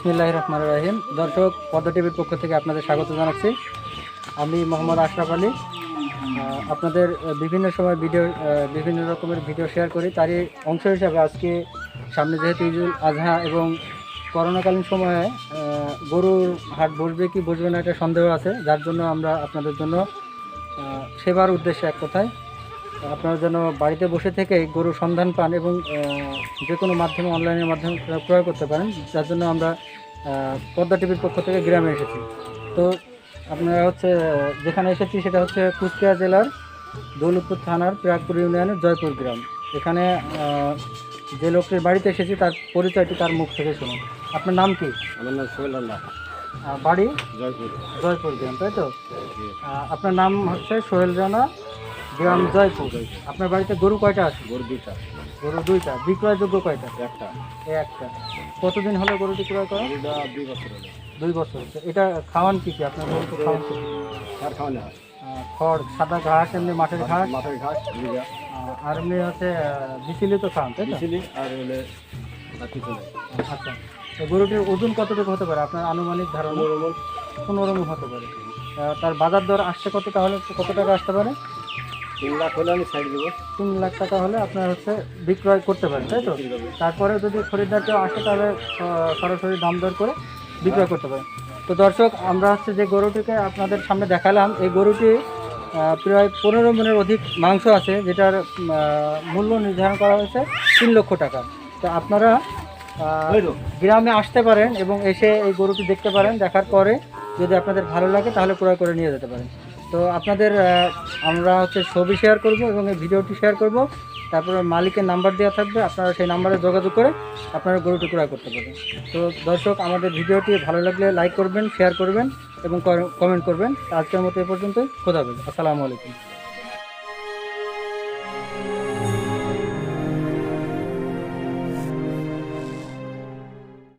বিসমিল্লাহ রহমান রাহিম। দর্শক, পদ্ম টিভির পক্ষ থেকে আপনাদের স্বাগত জানাচ্ছি। আমি মোহাম্মদ আশরাফ আলী। আপনাদের বিভিন্ন সময় ভিডিও বিভিন্ন রকমের ভিডিও শেয়ার করি। তারই অংশ হিসাবে আজকে সামনে যেহেতু ঈদুল আজহা এবং করোনাকালীন সময়ে গরুর হাট বসবে কি বসবে না একটা সন্দেহ আছে। যার জন্য আমরা আপনাদের জন্য সেবার উদ্দেশ্যে এক কথায় আপনারা যেন বাড়িতে বসে থেকে গরুর সন্ধান পান এবং যে কোনো মাধ্যমে অনলাইনের মাধ্যমে ক্রয় করতে পারেন যার জন্য আমরা পদ্মা টিভির পক্ষ থেকে গ্রামে এসেছি। তো আপনারা হচ্ছে যেখানে এসেছি সেটা হচ্ছে কুষ্টিয়া জেলার দৌলতপুর থানার প্রাগপুর ইউনিয়নের জয়পুর গ্রাম। এখানে যে লোকটির বাড়িতে এসেছি তার পরিচয়টি তার মুখ থেকে শুনুন। আপনার নাম কি? আমার নাম সোহেল আল্লাহ। বাড়ি? জয়পুর। জয়পুর গ্রাম তাই তো? আপনার নাম হচ্ছে সোহেল রানা গ্রাম জয়পুর। আপনার বাড়িতে গরু কয়টা আছে? গরু দুইটা। গরু দুইটা। বিক্রয়যোগ্য কয়টা? একটা। একটা। কতদিন হলো গরুটি ক্রয় করা? দুই বছর দুই বছর এটা খাওয়ান কি কি? আপনার গরুকে খাওয়ান কি? আর খাওয়ানো হয় খড় সাদা ঘাস এমনি মাঠের ঘাস? মাথার ঘাস আর এমনি হচ্ছে বিচিলি তো খাওয়ান তাই বিচিলি আর হলে আচ্ছা। গরুটির ওজন কতটুকু হতে পারে? আপনার আনুমানিক ধারণা? পনেরো মন। হতে পারে। তার বাজার দর আসছে কত তাহলে কত টাকা আসতে পারে? তিন লাখ হলে আমি সাইড দেবো। তিন লাখ টাকা হলে আপনার হচ্ছে বিক্রয় করতে পারেন তাই তো? তারপরে যদি খরিদ্দার কেউ আসে তাহলে সরাসরি দাম দর করে বিক্রয় করতে পারেন। তো দর্শক আমরা হচ্ছে যে গরুটিকে আপনাদের সামনে দেখালাম এই গরুটি প্রায় পনেরো মনের অধিক মাংস আছে যেটার মূল্য নির্ধারণ করা হয়েছে তিন লক্ষ টাকা। তো আপনারা। গ্রামে আসতে পারেন এবং এসে এই গরুটি দেখতে পারেন দেখার পরে যদি আপনাদের ভালো লাগে তাহলে ক্রয় করে নিয়ে যেতে পারেন। তো আপনাদের আমরা হচ্ছে ছবি শেয়ার করব এবং এই ভিডিওটি শেয়ার করব। তারপরে মালিকের নাম্বার দেওয়া থাকবে, আপনারা সেই নাম্বারে যোগাযোগ করে আপনারা গরুটি ক্রয় করতে পারবেন। তো দর্শক, আমাদের ভিডিওটি ভালো লাগলে লাইক করবেন শেয়ার করবেন এবং কমেন্ট করবেন। আজকের মতো এ পর্যন্তই, খোদা আসসালামু আলাইকুম।